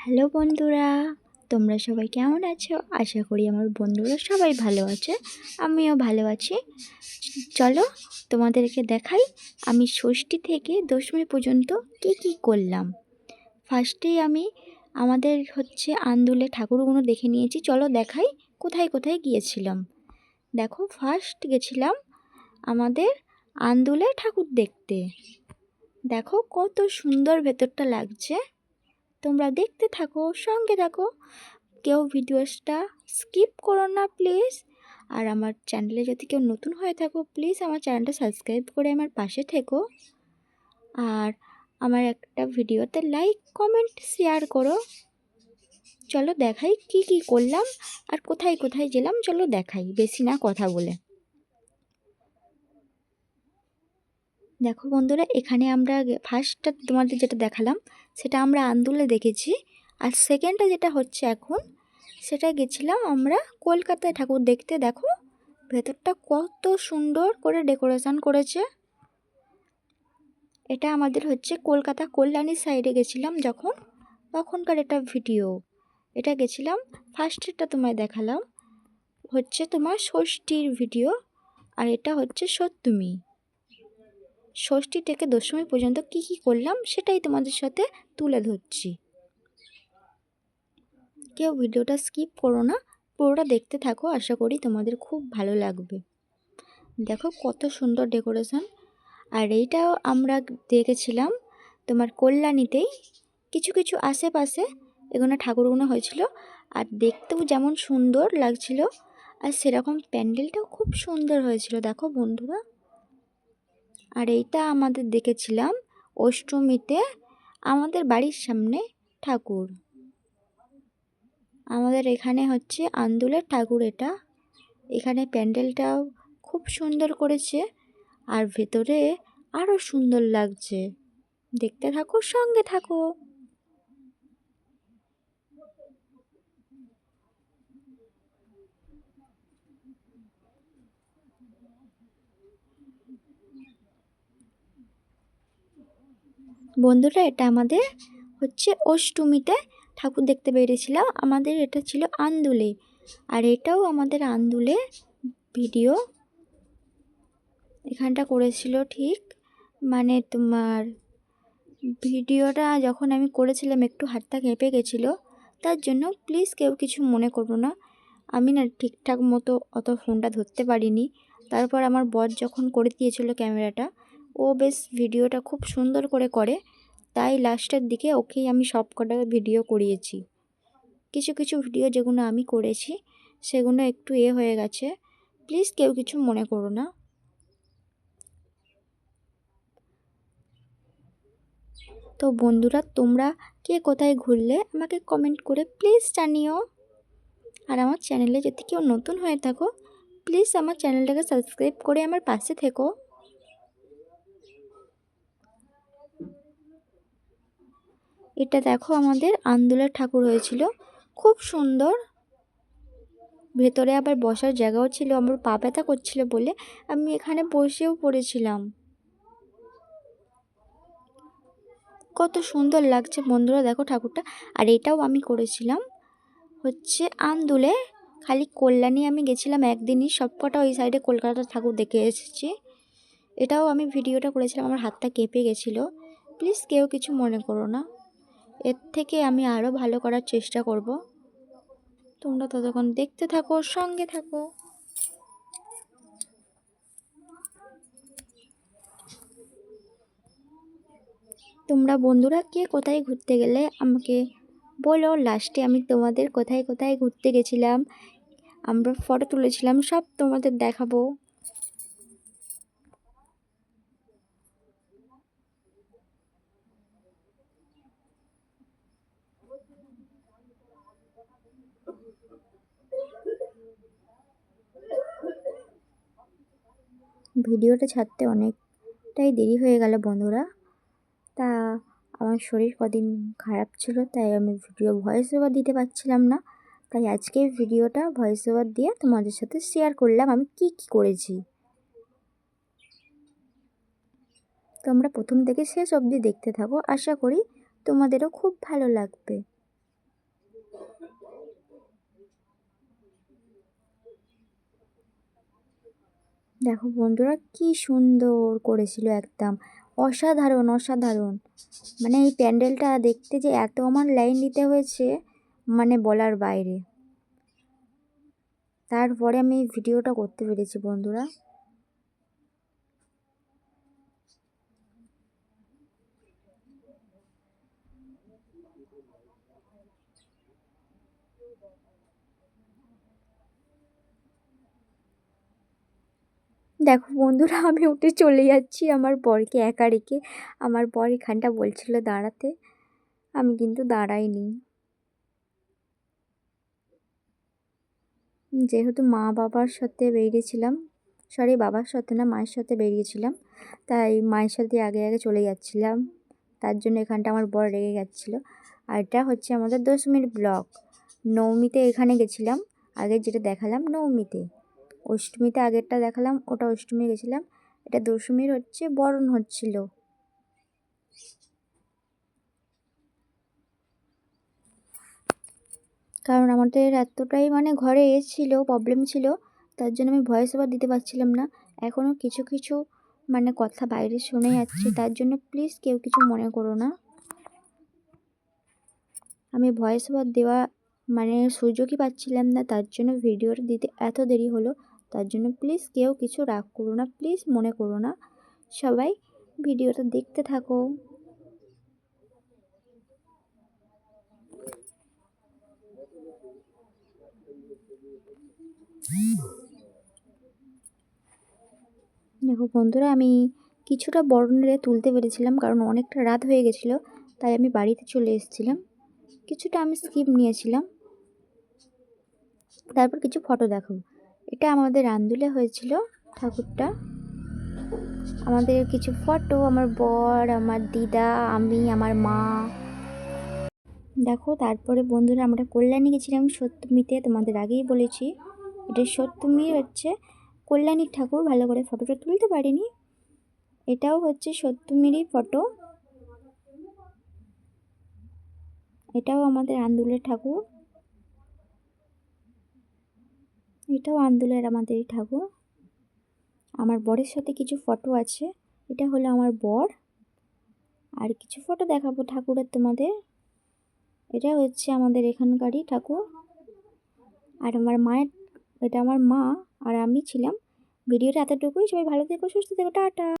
Hello বন্ধুরা, তোমরা সবাই কেমন আছো? আশা করি আমার বন্ধুরা সবাই ভালো আছে, আমিও ভালো আছি। চলো তোমাদেরকে দেখাই, আমি ষষ্ঠী থেকে দশমী পর্যন্ত কি কি করলাম। ফার্স্টেই আমি আমাদের হচ্ছে আন্দুলে ঠাকুরগুলো দেখে নিয়েছি, চলো দেখাই কোথায় কোথায় গিয়েছিলাম। দেখো ফার্স্ট গেছিলাম আমাদের আন্দুলে ঠাকুর দেখতে। দেখো কত সুন্দর ভেতরটা লাগছে। তোমরা দেখতে থাকো, সঙ্গে থাকো। কেউ ভিডিওসটা স্কিপ করো না, প্লিজ। আর আমার চ্যানেলে যদি কেউ নতুন হয়ে থাকো, প্লিজ আমার চ্যানেলটা সাবস্ক্রাইব করে আমার পাশে থেকো। আর আমার একটা ভিডিওতে লাইক, কমেন্ট, শেয়ার করো। চলো দেখাই কি কি করলাম আর কোথায় কোথায় গেলাম, চলো দেখাই, বেশি না কথা বলে। দেখো বন্ধুরা, এখানে আমরা ফার্স্টটা তোমাদের যেটা দেখালাম সেটা আমরা আন্দুলে দেখেছি। আর সেকেন্ডটা যেটা হচ্ছে এখন সেটা গেছিলাম আমরা কলকাতায়। ঠাকুর দেখতে দেখো, ভেতরটা কত সুন্দর করে ডেকোরেশন করেছে। এটা আমাদের হচ্ছে কলকাতা কল্যাণী সাইডে গেছিলাম যখন, তখনকার এটা ভিডিও এটা গেছিলাম ফার্স্টেরটা তোমায় দেখালাম। হচ্ছে তোমার ষষ্ঠীর ভিডিও আর এটা হচ্ছে সত্যমি ষষ্ঠী থেকে দশমী পর্যন্ত কি কি করলাম সেটাই তোমাদের সাথে তুলে ধরছি। কেউ ভিডিওটা স্কিপ করো না, পুরোটা দেখতে থাকো, আশা করি তোমাদের খুব ভালো লাগবে। দেখো কত সুন্দর ডেকোরেশন। আর এইটাও আমরা দেখেছিলাম তোমার কল্যাণীতেই। কিছু কিছু আশেপাশে এখানে ঠাকুরগুলো হয়েছিল আর দেখতেও যেমন সুন্দর লাগছিল। আর সেরকম প্যান্ডেলটাও খুব সুন্দর হয়েছিল, দেখো বন্ধুরা। আর এইটা আমাদের দেখেছিলাম অষ্টমীতে আমাদের বাড়ির সামনে ঠাকুর। আমাদের এখানে হচ্ছে আন্দুলের ঠাকুর এটা। এখানে প্যান্ডেলটাও খুব সুন্দর করেছে আর ভেতরে আরও সুন্দর লাগছে। দেখতে থাকো, সঙ্গে থাকো। বন্ধুরা, এটা আমাদের হচ্ছে অষ্টমীতে ঠাকুর দেখতে বেরিয়েছিলাম আমাদের এটা ছিল আন্দুলে। আর এটাও আমাদের আন্দুলে ভিডিও এখানটা করেছিল ঠিক মানে তোমার ভিডিওটা যখন আমি করেছিলাম একটু হাতটা কেঁপে গেছিল, তার জন্য প্লিজ কেউ কিছু মনে করব না। আমি না ঠিকঠাক মতো অত ফোনটা ধরতে পারিনি। তারপর আমার বর যখন করে দিয়েছিল ক্যামেরাটা ও বেশ ভিডিওটা খুব সুন্দর করে করে। তাই লাস্টের দিকে ওকেই আমি সব কটা ভিডিও করিয়েছি। কিছু কিছু ভিডিও যেগুলো আমি করেছি, সেগুলো একটু এ হয়ে গেছে। প্লিজ কেউ কিছু মনে করো না। তো বন্ধুরা, তোমরা কে কোথায় ঘুরলে আমাকে কমেন্ট করে প্লিজ জানিও। আর আমার চ্যানেলে যদি কেউ নতুন হয়ে থাকো প্লিজ আমার চ্যানেলটাকে সাবস্ক্রাইব করে আমার পাশে থেকো। এটা দেখো আমাদের আন্দোলের ঠাকুর হয়েছিল। খুব সুন্দর। ভেতরে আবার বসার জায়গাও ছিল, আমার পা ব্যথা করছিল বলে আমি এখানে বসেও পড়েছিলাম। কত সুন্দর লাগছে বন্ধুরা, দেখো ঠাকুরটা। আর এটাও আমি করেছিলাম। হচ্ছে আন্দুলে খালি কল্যাণী আমি গেছিলাম একদিনই, সবকটা ওই সাইডে কলকাতা ঠাকুর দেখে এসেছি। এটাও আমি ভিডিওটা করেছিলাম, আমার হাতটা কেঁপে গেছিল। প্লিজ কেউ কিছু মনে করো না। এর থেকে আমি আরও ভালো করার চেষ্টা করব। তোমরা ততক্ষণ দেখতে থাকো, সঙ্গে থাকো। তোমরা বন্ধুরা, কে কোথায় ঘুরতে গেলে আমাকে বলো। লাস্টে আমি তোমাদের কোথায় কোথায় ঘুরতে গেছিলাম, আমরা ফটো তুলেছিলাম, সব তোমাদের দেখাবো। ভিডিওটা ছাড়তে অনেকটাই দেরি হয়ে গেল বন্ধুরা। তা আমার শরীর কদিন খারাপ ছিল, তাই আমি ভিডিও ভয়েস ওভার দিতে পারছিলাম না। তাই আজকে ভিডিওটা ভয়েস ওভার দিয়ে তোমাদের সাথে শেয়ার করলাম আমি কি কি করেছি। তোমরা প্রথম থেকে শেষ অবধি দেখতে থাকো, আশা করি তোমাদেরও খুব ভালো লাগবে। দেখো বন্ধুরা, কি সুন্দর করেছিল একদম। অসাধারণ অসাধারণ। মানে এই প্যান্ডেলটা দেখতে যে এত আমার লাইন দিতে হয়েছে মানে বলার বাইরে। তারপরে আমি ভিডিওটা করতে পেরেছি বন্ধুরা। দেখো বন্ধুরা, আমি উঠে চলে যাচ্ছি আমার বরকে একা রেখে। আমার বর এখানটা বলছিল দাঁড়াতে। আমি কিন্তু দাঁড়াইনি। যেহেতু মা বাবার সাথে বেরিয়েছিলাম সরি বাবার সাথে না, মায়ের সাথে বেরিয়েছিলাম, তাই মায়ের সাথে আগে আগে চলে যাচ্ছিলাম। তার জন্য এখানটা আমার বর রেগে যাচ্ছিল আর এটা হচ্ছে আমাদের দশমীর ব্লক নবমীতে এখানে গেছিলাম। আগে যেটা দেখালাম নবমীতে অষ্টমীতে আগেরটা দেখালাম, ওটা অষ্টমী গেছিলাম। এটা দশমীর হচ্ছে বরণ হচ্ছিল। কারণ আমাদের এতটাই মানে ঘরে ছিল প্রবলেম ছিল, তার জন্য আমি ভয়েস ওভার দিতে পারছিলাম না। এখনও কিছু কিছু মানে কথা বাইরে শুনে যাচ্ছে তার জন্য প্লিজ কেউ কিছু মনে করো না। আমি ভয়েস ওভার দেওয়া মানে সুযোগই পাচ্ছিলাম না তার জন্য ভিডিওটা দিতে এত দেরি হলো তার জন্য প্লিজ কেউ কিছু রাগ করো না প্লিজ মনে করো না। সবাই ভিডিওটা দেখতে থাকো। দেখো বন্ধুরা, আমি কিছুটা বর্ণরে তুলতে পেরেছিলাম, কারণ অনেকটা রাত হয়ে গেছিল, তাই আমি বাড়িতে চলে এসেছিলাম। কিছুটা আমি স্কিপ নিয়েছিলাম। তারপর কিছু ফটো দেখাবো এটা আমাদের আন্দুলে হয়েছিল, ঠাকুরটা। আমাদের কিছু ফটো, আমার বর, আমার দিদা, আমি, আমার মা। দেখো, তারপরে বন্ধুরা, আমরা কল্যাণী গেছিলাম সত্যমিতে, তোমাদের আগেই বলেছি। এটা সত্যমি হচ্ছে কল্যাণীর ঠাকুর ভালো করে ফটোটা তুলতে পারিনি। এটাও হচ্ছে সপ্তমীরই ফটো। এটাও আমাদের আন্দুলের ঠাকুর। এটাও আন্দোলের আমাদেরই ঠাকুর। আমার বরের সাথে কিছু ফটো আছে। এটা হলো আমার বর। আর কিছু ফটো দেখাবো ঠাকুরের তোমাদের। এটা হচ্ছে আমাদের এখানকারই ঠাকুর। আর আমার মায়ের, এটা আমার মা। আর আমি ছিলাম। ভিডিওটা এতটুকুই। সবাই ভালো থেকো সুস্থ থেকো। টাটা।